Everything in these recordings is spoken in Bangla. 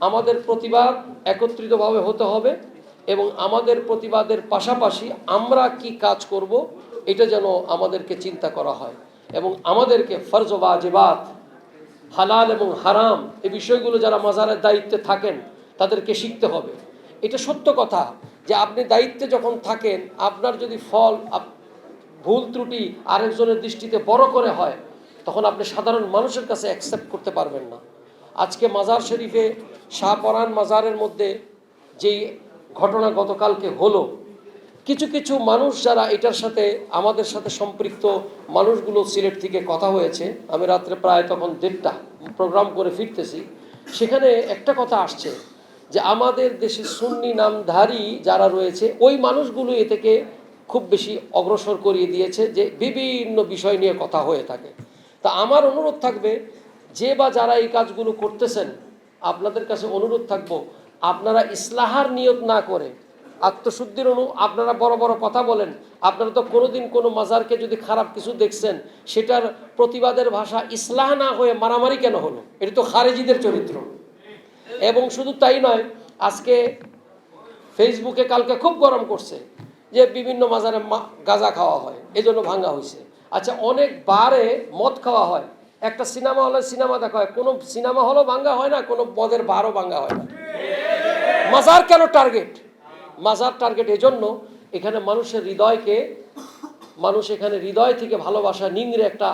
আমাদের প্রতিবাদ একত্রিতভাবে হতে হবে এবং আমাদের প্রতিবাদের পাশাপাশি আমরা কি কাজ করব এটা যেন আমাদেরকে চিন্তা করা হয় এবং আমাদেরকে ফরজ ওয়াজিবাত, হালাল এবং হারাম এই বিষয়গুলো যারা মাজারের দায়িত্বে থাকেন তাদেরকে শিখতে হবে। এটা সত্য কথা যে আপনি দায়িত্বে যখন থাকেন, আপনার যদি ফল ভুল ত্রুটি আরেকজনের দৃষ্টিতে বড় করে হয়, তখন আপনি সাধারণ মানুষের কাছে অ্যাকসেপ্ট করতে পারবেন না। আজকে মাজার শরীফে শাহপরান মাজারের মধ্যে যেই ঘটনা গতকালকে হলো, কিছু কিছু মানুষ যারা এটার সাথে, আমাদের সাথে সম্পৃক্ত মানুষগুলো সিলেট থেকে কথা হয়েছে। আমি রাত্রে প্রায় তখন দেড়টা প্রোগ্রাম করে ফিরতেছি। সেখানে একটা কথা আসছে যে, আমাদের দেশে সুন্নি নামধারী যারা রয়েছে, ওই মানুষগুলো এ থেকে খুব বেশি অগ্রসর করিয়ে দিয়েছে যে, বিভিন্ন বিষয় নিয়ে কথা হয়ে থাকে। তা আমার অনুরোধ থাকবে, যে বা যারা এই কাজগুলো করতেছেন আপনাদের কাছে অনুরোধ থাকব, আপনারা ইসলাহার নিয়ত না করে আত্মশুদ্ধির অনু আপনারা বড় বড় কথা বলেন, আপনারা তো কোনোদিন কোনো মাজারকে যদি খারাপ কিছু দেখছেন, সেটার প্রতিবাদের ভাষা ইসলাহ না হয়ে মারামারি কেন হলো? এটা তো খারেজিদের চরিত্র। এবং শুধু তাই নয়, আজকে ফেসবুকে কালকে খুব গরম করছে যে বিভিন্ন মাজারে গাঁজা খাওয়া হয়, এজন্য ভাঙা হয়েছে আচ্ছা অনেক বারে মদ খাওয়া হয় একটা সিনেমা হলে সিনেমা দেখা হয়, কোনো সিনেমা হলও ভাঙ্গা হয় না, কোনো মদের বারও ভাঙ্গা হয় না। মাজার কেন টার্গেট? মাজার টার্গেট এজন্য এখানে মানুষের হৃদয়কে, মানুষ এখানে হৃদয় থেকে ভালোবাসা, নিংড়ে একটা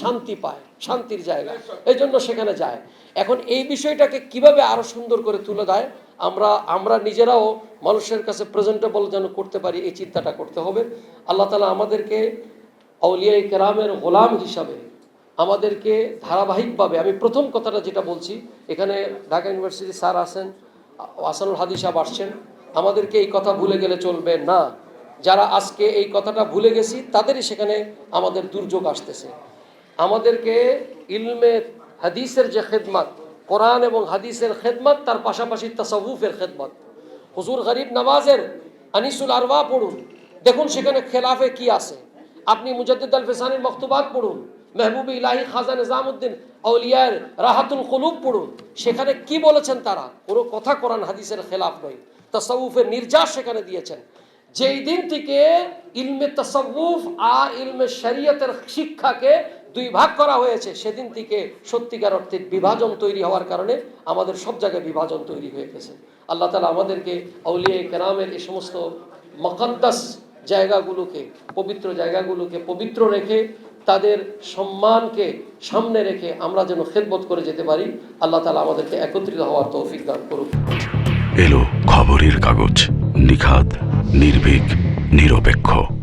শান্তি পায়, শান্তির জায়গা। এই জন্য সেখানে যায়। এখন এই বিষয়টাকে কীভাবে আরও সুন্দর করে তুলে দেয়, আমরা আমরা নিজেরাও মানুষের কাছে প্রেজেন্টেবল যেন করতে পারি, এই চিন্তাটা করতে হবে। আল্লাহ তালা আমাদেরকে আউলিয়াই কেরামের গোলাম হিসাবে আমাদেরকে ধারাবাহিকভাবে, আমি প্রথম কথাটা যেটা বলছি, এখানে ঢাকা ইউনিভার্সিটি স্যার আছেন আসানুল হাদি সাহেব আসছেন, আমাদেরকে এই কথা ভুলে গেলে চলবে না। যারা আজকে এই কথাটা ভুলে গেছি, তাদেরই সেখানে আমাদের দুর্যোগ আসতেছে। আমাদেরকে ইলমে হাদিসের যে খেদমাত, কোরআন এবং হাদিসের খেদমত, তার পাশাপাশি তাসাউফের খেদমত। হুজুর গরিব নওয়াজের আনিসুল আরওয়া পড়ুন, দেখুন সেখানে খেলাফে কি আছে। আপনি মুজাদ্দিদ আল ফেসানির মক্তবাদ পড়ুন মেহবুবি ইলাহি খাজা নিজামুদ্দিন আউলিয়ার রাহাতুল কলুব পড়ুন। সেখানে কি বলেছেন তারা? কোনো কথা কোরআন হাদিসের খেলাফ নয়। তাসাউফের নির্যাস সেখানে দিয়েছেন। যেই দিন থেকে ইলমে তাসাউফ আর ইলমে শরীয়তের শিক্ষাকে দুই ভাগ করা হয়েছে, সেদিন থেকে সত্যিকার অর্থে বিভাজন তৈরি হওয়ার কারণে আমাদের সব জায়গায় বিভাজন তৈরি হয়ে গেছে। আল্লাহ তালা আমাদেরকে আউলিয়া কেরামের এই সমস্ত মকদ্দাস জায়গাগুলোকে, পবিত্র জায়গাগুলোকে পবিত্র রেখে তাদের সম্মানকে সামনে রেখে আমরা যেন খেদবোধ করে যেতে পারি, আল্লাহ তালা আমাদেরকে একত্রিত হওয়ার তৌফিক দান করুক। এলো খবরের কাগজ নিখাত নির্ভীক, নিরপেক্ষ।